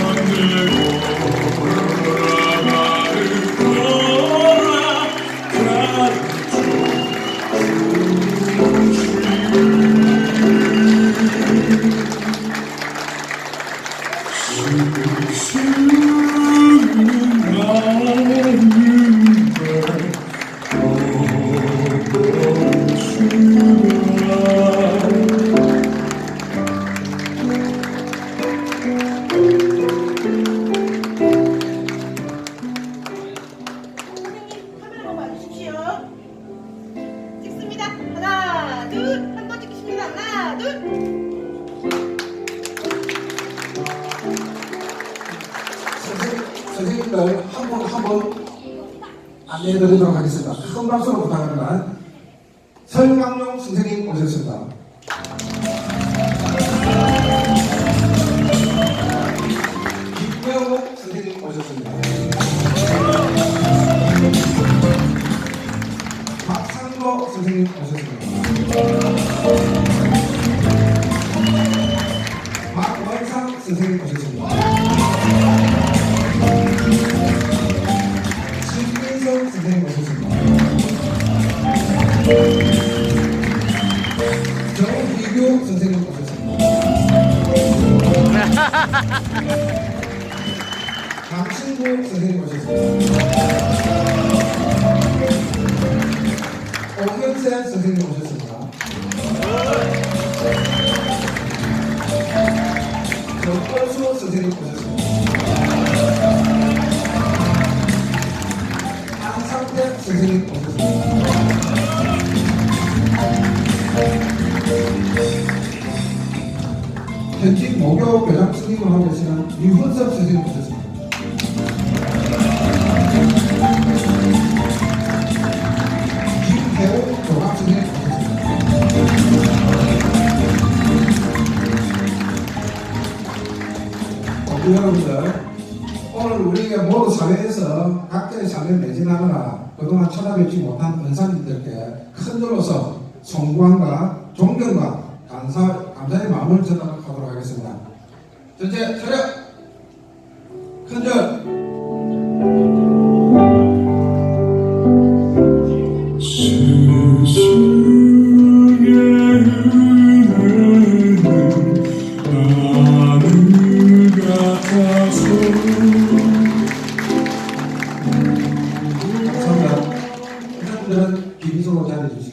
선생님 둘. 선생님, 선생님들 한분한분 안내해 드리도록 하겠습니다. 큰 박수로 부탁합니다. 설강용 선생님 오셨습니다. 정희규 선생님 오셨습니다. 강신구 선생님 오셨습니다. 오현세 선생님 오셨습니다. 정권수 선생님 오셨습니다. 한상태 선생님 오셨습니다. 현직 목요 교장 스님을 하고 계시는 유훈섭 선생님 오셨습니다. 김태호 교감 선생님 오셨습니다. 어, 여러분들 오늘 우리가 모두 사회에서 각자의 삶을 매진하느라 그동안 찾아뵙지 못한 은사님들께 큰 들로서 송구함과 존경과 감사, 감사의 마음을 전하도록 하겠습니다. 전체 차렷! 큰절! 감사합니다. 회사분들은 비밀으로 잘해주세요.